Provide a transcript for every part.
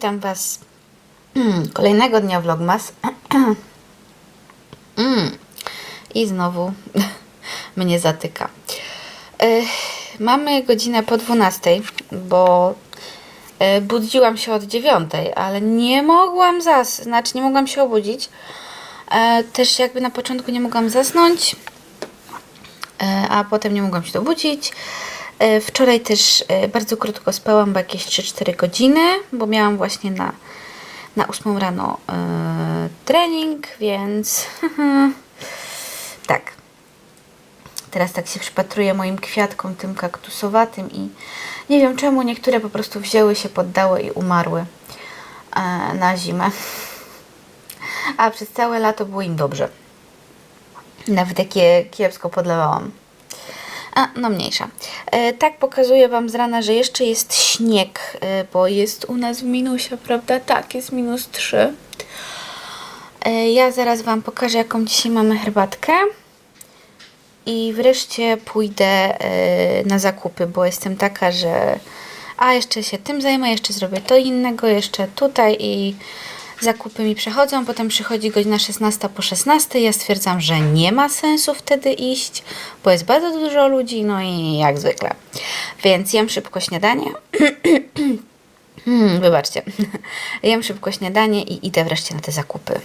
witam Was kolejnego dnia vlogmas. Mm. I znowu mnie zatyka. Mamy godzinę po 12, bo e, budziłam się od 9, ale nie mogłam zas, znaczy nie mogłam się obudzić. E, Też jakby na początku nie mogłam zasnąć, e, a potem nie mogłam się dobudzić. E, Wczoraj też e, bardzo krótko spałam, bo jakieś 3-4 godziny, bo miałam właśnie na, na 8 rano e, trening, więc tak. Teraz tak się przypatruję moim kwiatkom, tym kaktusowatym i nie wiem czemu niektóre po prostu wzięły się, poddały i umarły e, na zimę. A przez całe lato było im dobrze. Nawet jak je kiepsko podlewałam. A, no mniejsza. E, tak pokazuję Wam z rana, że jeszcze jest śnieg, e, bo jest u nas w minusie, prawda? Tak, jest minus 3. E, ja zaraz Wam pokażę, jaką dzisiaj mamy herbatkę. I wreszcie pójdę na zakupy, bo jestem taka, że a jeszcze się tym zajmę, jeszcze zrobię to innego, jeszcze tutaj i zakupy mi przechodzą, potem przychodzi godzina 16 po 16, ja stwierdzam, że nie ma sensu wtedy iść, bo jest bardzo dużo ludzi, no i jak zwykle. Więc jem szybko śniadanie. Hmm, wybaczcie. Jem szybko śniadanie i idę wreszcie na te zakupy.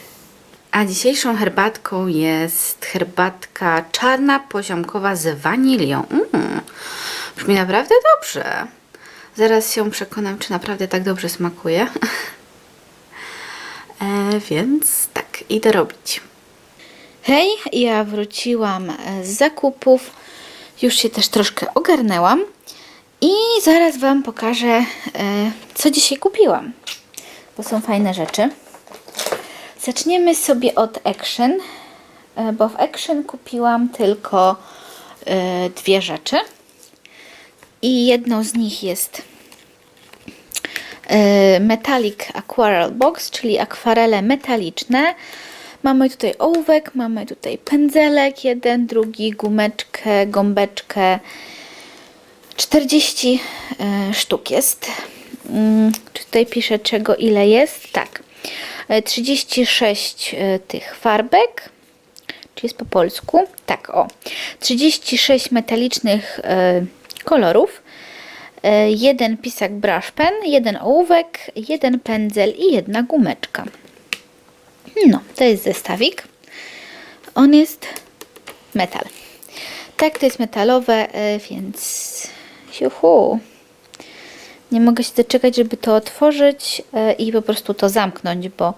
A dzisiejszą herbatką jest herbatka czarna poziomkowa z wanilią. Mm, brzmi naprawdę dobrze. Zaraz się przekonam, czy naprawdę tak dobrze smakuje. E, więc tak, idę robić. Hej, ja wróciłam z zakupów. Już się też troszkę ogarnęłam. I zaraz Wam pokażę, e, co dzisiaj kupiłam. Bo są fajne rzeczy. Zaczniemy sobie od Action, e, bo w Action kupiłam tylko e, dwie rzeczy. I jedną z nich jest Metallic Aquarel Box, czyli akwarele metaliczne. Mamy tutaj ołówek, mamy tutaj pędzelek, jeden, drugi, gumeczkę, gąbeczkę. 40 e, sztuk jest. Mm, tutaj pisze czego ile jest? Tak. E, 36 e, tych farbek. Czy jest po polsku? Tak, o. 36 metalicznych e, kolorów. E, jeden pisak brush pen, jeden ołówek, jeden pędzel i jedna gumeczka. No, to jest zestawik. On jest metal. Tak, to jest metalowe, e, więc siuhu. Nie mogę się doczekać, żeby to otworzyć e, i po prostu to zamknąć, bo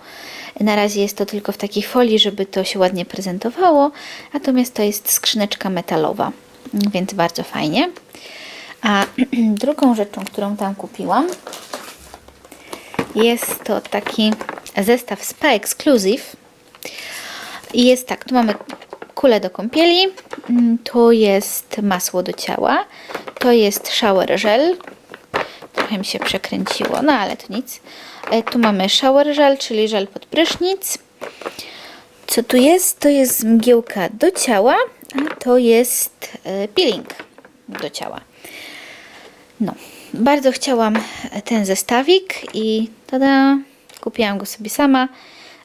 na razie jest to tylko w takiej folii, żeby to się ładnie prezentowało, natomiast to jest skrzyneczka metalowa, więc bardzo fajnie. A drugą rzeczą, którą tam kupiłam, jest to taki zestaw Spa Exclusive. I jest tak, tu mamy kulę do kąpieli, mm, to jest masło do ciała, to jest shower gel, trochę mi się przekręciło, no ale to nic. E, Tu mamy shower gel, czyli żel pod prysznic. Co tu jest? To jest mgiełka do ciała, a to jest e, peeling do ciała. No, bardzo chciałam ten zestawik i tada, kupiłam go sobie sama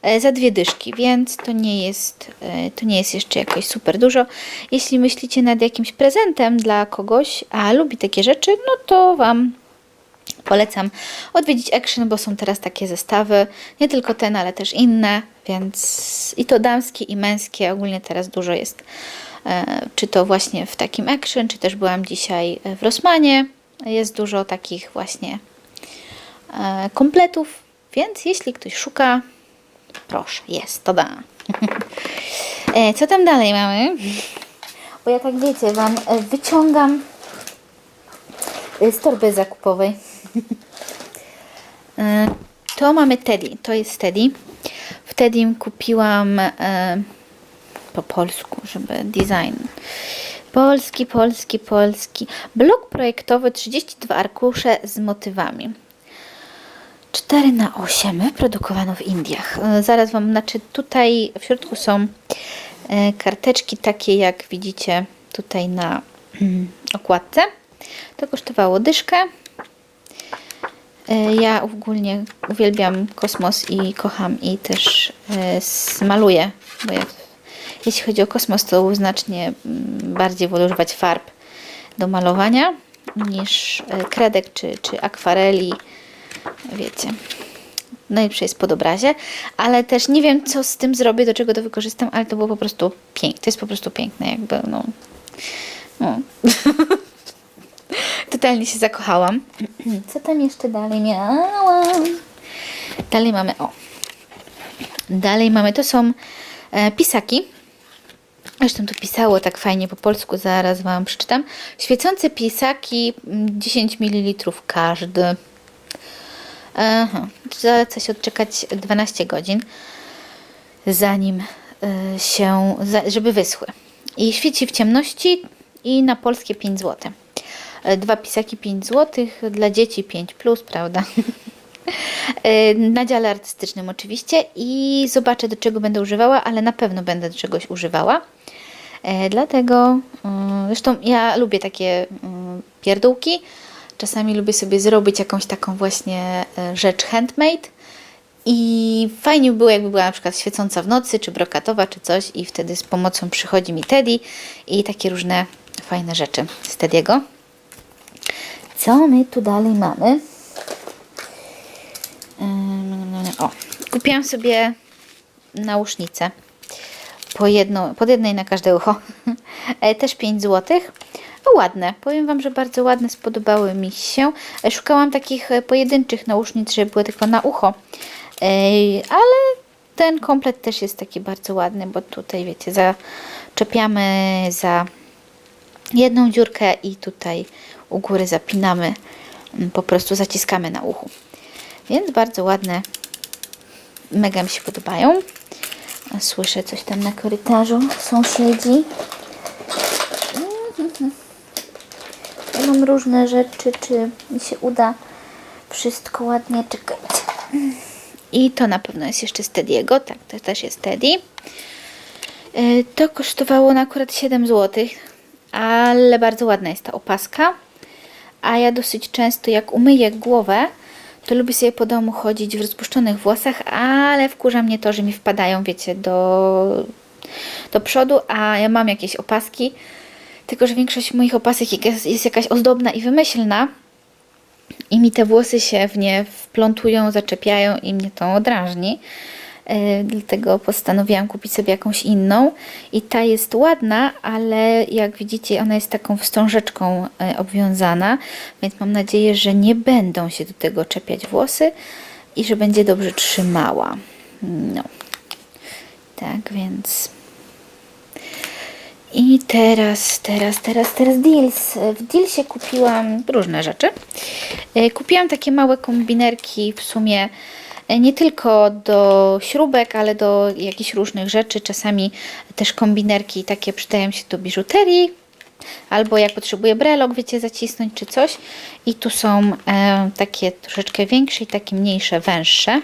e, za dwie dyszki, więc to nie jest, e, to nie jest jeszcze jakoś super dużo. Jeśli myślicie nad jakimś prezentem dla kogoś, a lubi takie rzeczy, no to Wam polecam odwiedzić Action, bo są teraz takie zestawy, nie tylko ten, ale też inne, więc i to damskie i męskie, ogólnie teraz dużo jest, e, czy to właśnie w takim Action, czy też byłam dzisiaj w Rossmanie, jest dużo takich właśnie e, kompletów, więc jeśli ktoś szuka, proszę, jest, to da. E, Co tam dalej mamy? Bo ja tak wiecie, Wam e, wyciągam z torby zakupowej. To mamy Teddy, to jest Teddy. W Teddym kupiłam po polsku, żeby design. Polski, polski, polski. Blok projektowy 32 arkusze z motywami. 4 na 8 wyprodukowano w Indiach. E, Zaraz Wam, znaczy tutaj w środku są e, karteczki takie jak widzicie tutaj na mm, okładce. To kosztowało dyszkę. E, Ja ogólnie uwielbiam kosmos i kocham i też smaluję, bo jeśli chodzi o kosmos, to znacznie mm, bardziej wolę używać farb do malowania niż e, kredek czy, czy akwareli, wiecie. Najlepsze jest pod obrazie, ale też nie wiem, co z tym zrobię, do czego to wykorzystam, ale to było po prostu piękne. To jest po prostu piękne, jakby, no. no. Totalnie się zakochałam. Co tam jeszcze dalej miałam? Dalej mamy, o. Dalej mamy, to są pisaki. Zresztą to pisało tak fajnie po polsku, zaraz Wam przeczytam. Świecące pisaki, mm, 10 ml każdy. Zaleca się odczekać 12 godzin, zanim y, się, żeby wyschły. I świeci w ciemności i na polskie 5 zł. E, Dwa pisaki 5 zł, dla dzieci 5 plus, prawda? E, na dziale artystycznym oczywiście i zobaczę do czego będę używała, ale na pewno będę do czegoś używała. E, dlatego, mm, zresztą ja lubię takie pierdółki. Czasami lubię sobie zrobić jakąś taką właśnie rzecz handmade. I fajnie by było, jakby była na przykład świecąca w nocy, czy brokatowa, czy coś, i wtedy z pomocą przychodzi mi Teddy i takie różne fajne rzeczy z Teddy'ego. Co my tu dalej mamy? O, kupiłam sobie nausznicę po jedno, pod jednej na każde ucho. E, Też 5 zł. No ładne. Powiem Wam, że bardzo ładne spodobały mi się. E, Szukałam takich e, pojedynczych nausznic, żeby były tylko na ucho. Ale ten komplet też jest taki bardzo ładny, bo tutaj wiecie, zaczepiamy za jedną dziurkę i tutaj u góry zapinamy, mm, po prostu zaciskamy na uchu. Więc bardzo ładne, mega mi się podobają. Słyszę coś tam na korytarzu sąsiedzi. Ja mam różne rzeczy, czy mi się uda wszystko ładnie czekać. I to na pewno jest jeszcze z Teddy'ego, tak, to też jest Teddy. Y, To kosztowało na akurat 7 zł, ale bardzo ładna jest ta opaska. A ja dosyć często jak umyję głowę, to lubię sobie po domu chodzić w rozpuszczonych włosach, ale wkurza mnie to, że mi wpadają, wiecie, do, do przodu, a ja mam jakieś opaski, tylko że większość moich opasek jest, jest jakaś ozdobna i wymyślna i mi te włosy się w nie wplątują, zaczepiają i mnie to drażni. E, Dlatego postanowiłam kupić sobie jakąś inną. I ta jest ładna, ale jak widzicie, ona jest taką wstążeczką e, obwiązana, więc mam nadzieję, że nie będą się do tego czepiać włosy i że będzie dobrze trzymała. No. Tak więc. I teraz, teraz, teraz, teraz Deals. W Dealsie kupiłam różne rzeczy. E, Kupiłam takie małe kombinerki w sumie nie tylko do śrubek, ale do jakichś różnych rzeczy. Czasami też kombinerki takie przydają się do biżuterii. Albo jak potrzebuję brelok, wiecie, zacisnąć czy coś. I tu są e, takie troszeczkę większe i takie mniejsze, węższe.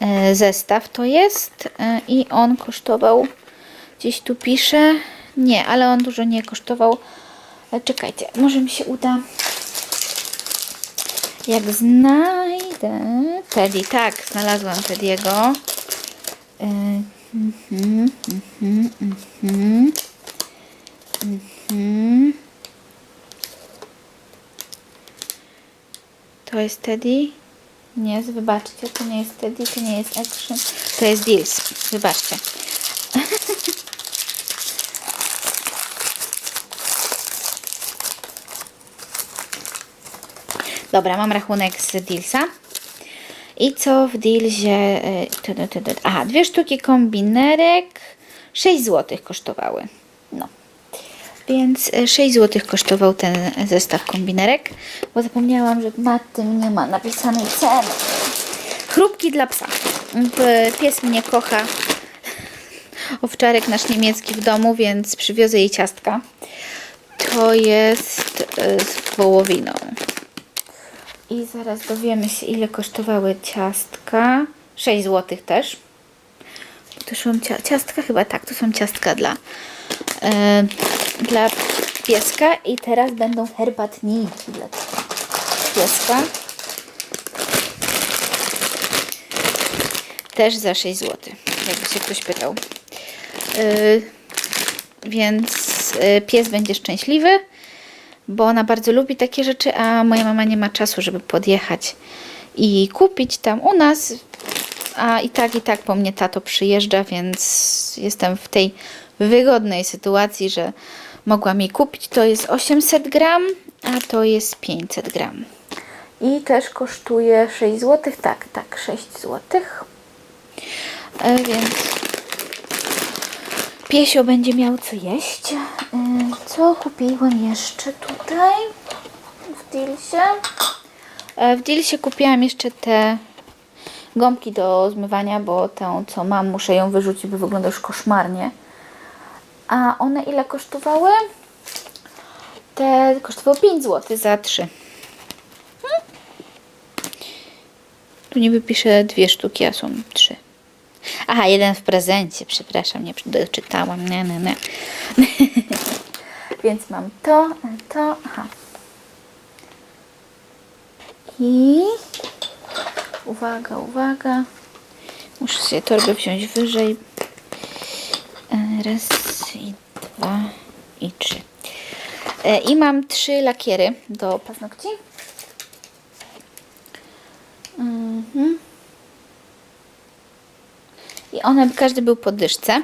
E, zestaw to jest e, i on kosztował Gdzieś tu pisze. Nie, ale on dużo nie kosztował. E, Czekajcie, może mi się uda. Jak znajdę. Teddy, tak, znalazłam Teddy'ego. E, mhm, mhm, mhm. To jest Teddy? Nie, wybaczcie, to nie jest Teddy, to nie jest Action. To jest Deals, wybaczcie. Dobra, mam rachunek z Dealsa. I co w Dealsie? tu. Aha, dwie sztuki kombinerek 6 zł kosztowały. No. Więc e, 6 zł kosztował ten zestaw kombinerek, bo zapomniałam, że nad tym nie ma napisanej ceny. Chrupki dla psa. Pies mnie kocha. Owczarek nasz niemiecki w domu, więc przywiozę jej ciastka. To jest e, z wołowiną. I zaraz dowiemy się, ile kosztowały ciastka. 6 zł też. To są ciastka, chyba tak, to są ciastka dla, e, dla pieska. I teraz będą herbatniki dla pieska. Też za 6 zł, jakby się ktoś pytał. E, więc e, pies będzie szczęśliwy bo ona bardzo lubi takie rzeczy, a moja mama nie ma czasu, żeby podjechać i kupić tam u nas. A i tak, i tak po mnie tato przyjeżdża, więc jestem w tej wygodnej sytuacji, że mogłam jej kupić. To jest 800 gram, a to jest 500 gram. I też kosztuje 6 zł. Tak, tak, 6 zł. E, więc piesio będzie miał co jeść. E, co kupiłam jeszcze tutaj w Dilsie? E, w Dilsie kupiłam jeszcze te gąbki do zmywania, bo tę, co mam, muszę ją wyrzucić, bo wygląda już koszmarnie. A one ile kosztowały? Te kosztowały 5 zł za 3. Hmm. Tu niby pisze dwie sztuki, a są trzy. Aha, jeden w prezencie, przepraszam, nie doczytałam. Nie, nie, nie. Więc mam to, to, aha. I uwaga, uwaga. Muszę sobie torbę wziąć wyżej. E, Raz i dwa i trzy. E, I mam trzy lakiery do paznokci. Mhm. I one, każdy był po dyszce.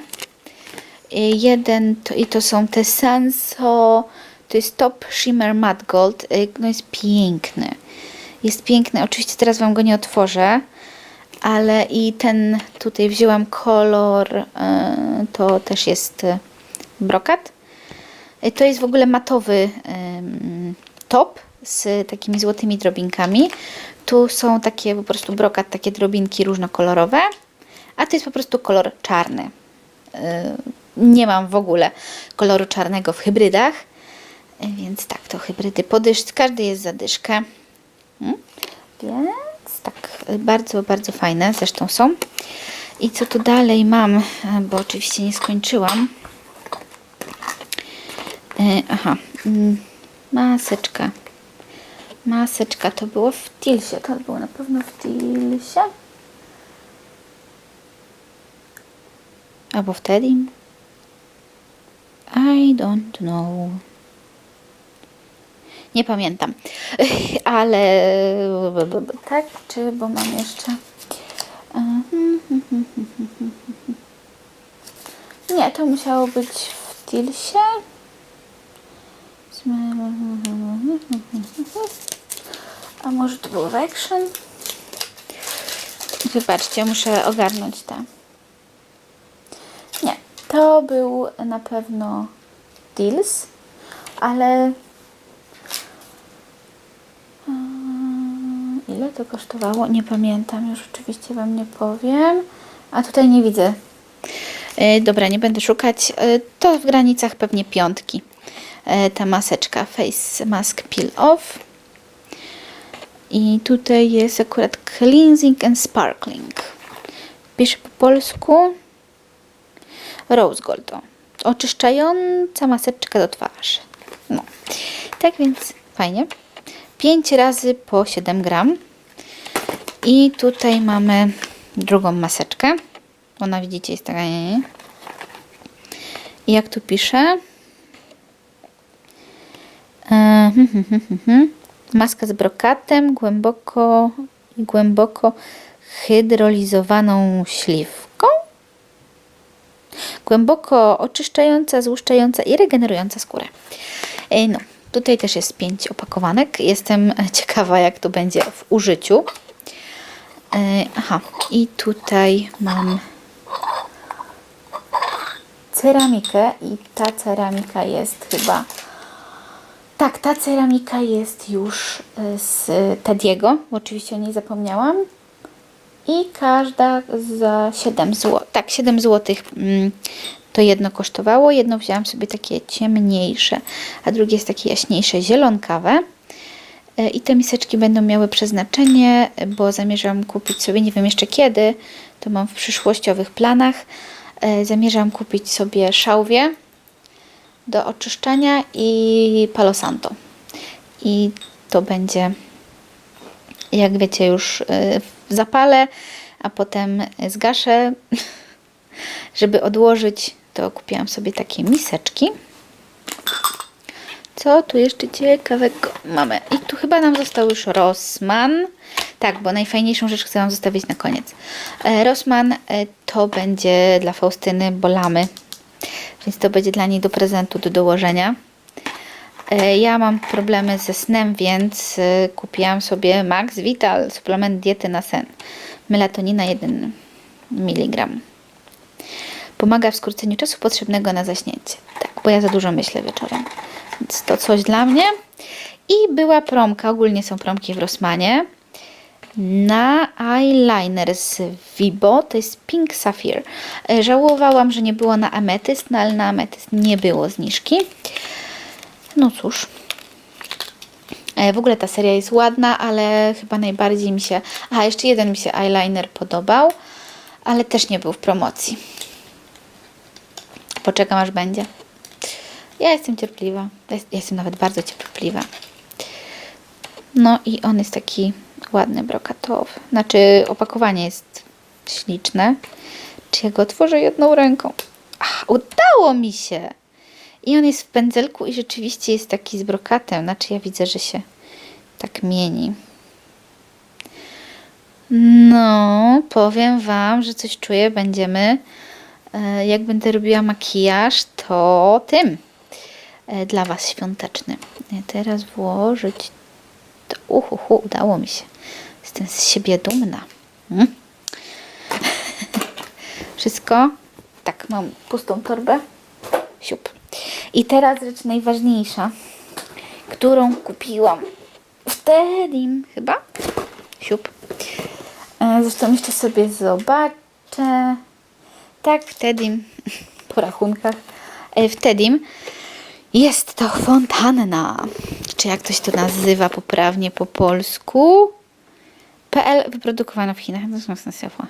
I Jeden to, i to są te Senso, to jest Top Shimmer Matte Gold. Y, No jest piękny. Jest piękny. Oczywiście teraz Wam go nie otworzę, ale i ten tutaj wzięłam kolor, y, to też jest y, brokat. To jest w ogóle matowy top z takimi złotymi drobinkami. Tu są takie po prostu brokat, takie drobinki różnokolorowe, a to jest po prostu kolor czarny. Yy, Nie mam w ogóle koloru czarnego w hybrydach, więc tak, to hybrydy podysz, każdy jest za dyszkę. Mm, Więc tak, bardzo, bardzo fajne zresztą są. I co tu dalej mam, bo oczywiście nie skończyłam. Yy, Aha, mm, maseczka. Maseczka to było w Tilsie. To było na pewno w Tilsie. Albo wtedy. I don't know. Nie pamiętam. Ale tak, czy bo mam jeszcze. Nie, to musiało być w Tilsie. A może to było w Action? Wybaczcie, muszę ogarnąć te. To był na pewno Deals, ale Mm, ile to kosztowało? Nie pamiętam, już oczywiście Wam nie powiem. A tutaj nie widzę. E, Dobra, nie będę szukać. E, To w granicach pewnie piątki. E, Ta maseczka Face Mask Peel Off. I tutaj jest akurat Cleansing and Sparkling. Pisze po polsku Rose Gold. Oczyszczająca maseczka do twarzy. No. Tak więc fajnie. 5 razy po 7 gram. I tutaj mamy drugą maseczkę. Ona widzicie jest taka. I jak tu pisze? E, hmm, hmm, hmm. Maska z brokatem, głęboko głęboko hydrolizowaną śliwką. Głęboko oczyszczająca, złuszczająca i regenerująca skórę. No, tutaj też jest pięć opakowanek. Jestem ciekawa, jak to będzie w użyciu. Aha, i tutaj mam ceramikę i ta ceramika jest chyba tak, ta ceramika jest już y, z Tediego, bo oczywiście o niej zapomniałam. I każda za 7 zł. Tak, 7 zł mm, to jedno kosztowało. Jedno wzięłam sobie takie ciemniejsze, a drugie jest takie jaśniejsze, zielonkawe. Y, I te miseczki będą miały przeznaczenie, bo zamierzam kupić sobie, nie wiem jeszcze kiedy, to mam w przyszłościowych planach. y, Zamierzam kupić sobie szałwię do oczyszczania i Palo Santo. I to będzie, jak wiecie, już w zapale, a potem zgaszę. Żeby odłożyć, to kupiłam sobie takie miseczki. Co tu jeszcze ciekawego mamy? I tu chyba nam został już Rossmann. Tak, bo najfajniejszą rzecz chcę Wam zostawić na koniec. E, Rossmann e, to będzie dla Faustyny bolamy, więc to będzie dla niej do prezentu, do dołożenia. E, Ja mam problemy ze snem, więc e, kupiłam sobie Max Vital, suplement diety na sen. Melatonina 1 mg. Pomaga w skróceniu czasu potrzebnego na zaśnięcie. Tak, bo ja za dużo myślę wieczorem. Więc to coś dla mnie. I była promka, ogólnie są promki w Rossmanie, na eyeliner z Vibo, to jest Pink Sapphire. Żałowałam, że nie było na ametyst, no ale na ametyst nie było zniżki. No cóż. E, W ogóle ta seria jest ładna, ale chyba najbardziej mi się... Aha, jeszcze jeden mi się eyeliner podobał, ale też nie był w promocji. Poczekam aż będzie. Ja jestem cierpliwa. Ja jest- ja jestem nawet bardzo cierpliwa. No i on jest taki ładny, brokatowy. Znaczy opakowanie jest śliczne. Czy ja go otworzę jedną ręką? Ach, udało mi się! I on jest w pędzelku i rzeczywiście jest taki z brokatem. Znaczy ja widzę, że się tak mieni. No, powiem Wam, że coś czuję. Będziemy, e, jak będę robiła makijaż, to tym e, dla Was świąteczny. Ja teraz włożyć to. Uhuhu, udało mi się. Jestem z siebie dumna. Mm. Wszystko? Tak, mam pustą torbę. Siup. I teraz rzecz najważniejsza, którą kupiłam wtedy chyba. Siup. E, Zresztą jeszcze sobie zobaczę. Tak, wtedy po rachunkach. E, Wtedy jest to fontanna. Czy jak ktoś to nazywa poprawnie po polsku? PL wyprodukowana w Chinach. No, mocno światła.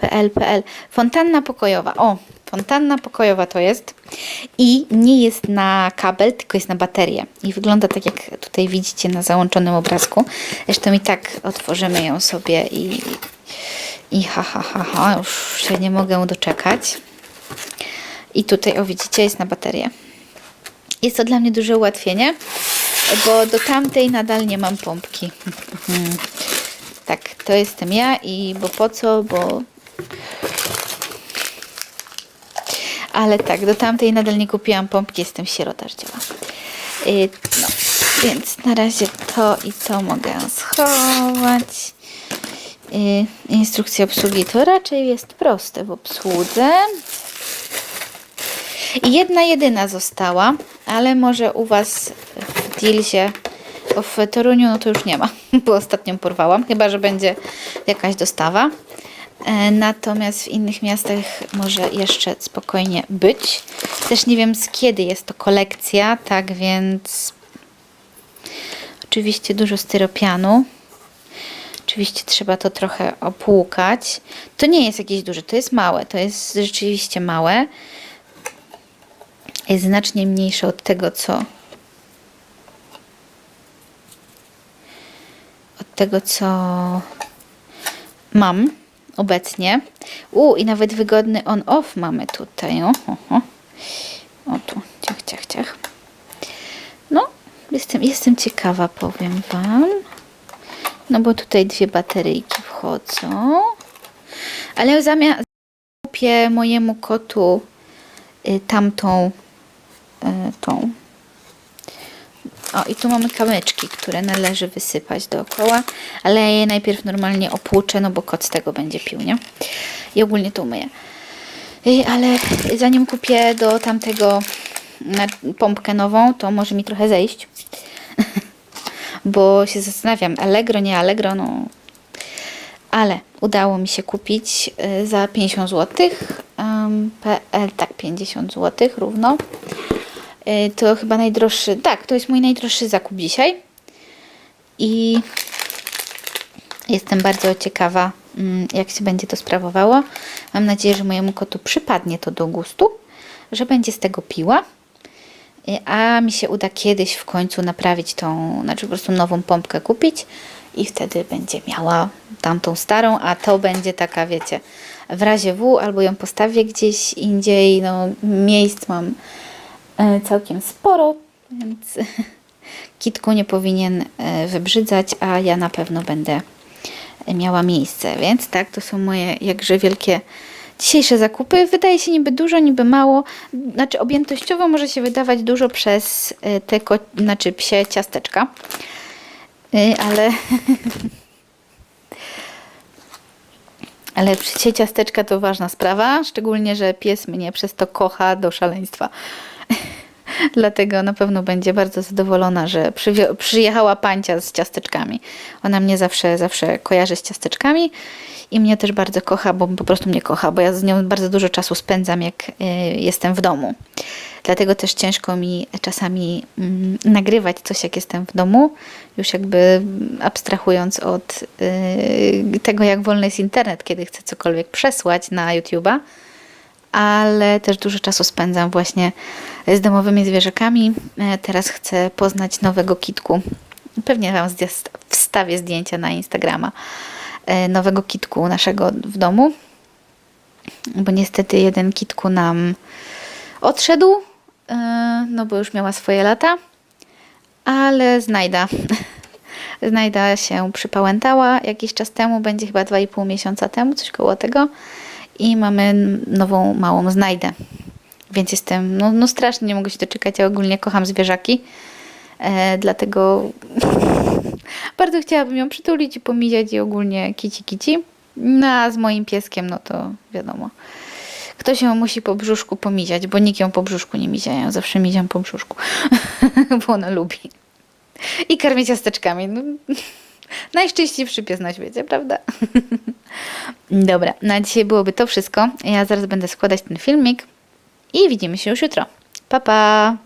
PL, PL. Fontanna pokojowa. O, fontanna pokojowa to jest. I nie jest na kabel, tylko jest na baterię. I wygląda tak, jak tutaj widzicie na załączonym obrazku. Zresztą i tak otworzymy ją sobie i, i ha, ha, ha, ha. Już się nie mogę doczekać. I tutaj, o widzicie, jest na baterię. Jest to dla mnie duże ułatwienie, bo do tamtej nadal nie mam pompki. Tak, to jestem ja i bo po co, bo... Ale tak, do tamtej nadal nie kupiłam pompki, jestem sierota życiowa. Yy, no, więc na razie to i to mogę schować. Yy, instrukcja obsługi to raczej jest proste w obsłudze. Jedna jedyna została, ale może u Was w Dilsie, w Toruniu no to już nie ma, bo ostatnią porwałam, chyba że będzie jakaś dostawa. E, Natomiast w innych miastach może jeszcze spokojnie być. Też nie wiem z kiedy jest to kolekcja, tak więc oczywiście dużo styropianu. Oczywiście trzeba to trochę opłukać. To nie jest jakieś duże, to jest małe, to jest rzeczywiście małe jest znacznie mniejsze od tego, co od tego, co mam obecnie. U, i nawet wygodny on-off mamy tutaj. O, o, o. tu, ciach, ciach, ciach. No, jestem, jestem ciekawa, powiem Wam. No bo tutaj dwie bateryjki wchodzą. Ale zamiast kupię mojemu kotu y, tamtą y, tą. O, i tu mamy kamyczki, które należy wysypać dookoła, ale ja je najpierw normalnie opłuczę, no bo kot z tego będzie pił, nie? I ogólnie to umyję. Ale zanim kupię do tamtego pompkę nową, to może mi trochę zejść. bo się zastanawiam, Allegro, nie Allegro, no ale udało mi się kupić y, za 50 zł. PL, tak, 50 zł równo. Y, To chyba najdroższy, tak, to jest mój najdroższy zakup dzisiaj. I jestem bardzo ciekawa, mm, jak się będzie to sprawowało. Mam nadzieję, że mojemu kotu przypadnie to do gustu, że będzie z tego piła. Y, A mi się uda kiedyś w końcu naprawić tą, znaczy po prostu nową pompkę kupić i wtedy będzie miała tamtą starą, a to będzie taka, wiecie, w razie W albo ją postawię gdzieś indziej. No, miejsc mam całkiem sporo, więc kitku nie powinien e, wybrzydzać, a ja na pewno będę miała miejsce. Więc tak, to są moje jakże wielkie dzisiejsze zakupy. Wydaje się niby dużo, niby mało. Znaczy objętościowo może się wydawać dużo przez e, te ko- znaczy psie ciasteczka. Ale ale psie ciasteczka to ważna sprawa, szczególnie, że pies mnie przez to kocha do szaleństwa. Dlatego na pewno będzie bardzo zadowolona, że przyjechała pancia z ciasteczkami. Ona mnie zawsze, zawsze kojarzy z ciasteczkami i mnie też bardzo kocha, bo po prostu mnie kocha, bo ja z nią bardzo dużo czasu spędzam, jak y, jestem w domu. Dlatego też ciężko mi czasami mm, nagrywać coś, jak jestem w domu, już jakby abstrahując od y, tego, jak wolny jest internet, kiedy chcę cokolwiek przesłać na YouTube'a ale też dużo czasu spędzam właśnie z domowymi zwierzakami. E, Teraz chcę poznać nowego kitku. Pewnie Wam wstawię zdjęcia na Instagrama e, nowego kitku naszego w domu, bo niestety jeden kitku nam odszedł, e, no bo już miała swoje lata, ale znajda. Znajda się przypałętała jakiś czas temu, będzie chyba 2,5 miesiąca temu, coś koło tego. I mamy nową małą znajdę. Więc jestem, no, no strasznie nie mogę się doczekać. Ja ogólnie kocham zwierzaki. E, dlatego bardzo chciałabym ją przytulić i pomiziać i ogólnie kici kici. No a z moim pieskiem, no to wiadomo. Ktoś ją musi po brzuszku pomiziać, bo nikt ją po brzuszku nie mizia. Ja zawsze miziam po brzuszku, bo ona lubi. I karmię ciasteczkami. No, najszczęśliwszy pies na świecie, prawda? Dobra, na dzisiaj byłoby to wszystko. Ja zaraz będę składać ten filmik i widzimy się już jutro. Pa, pa!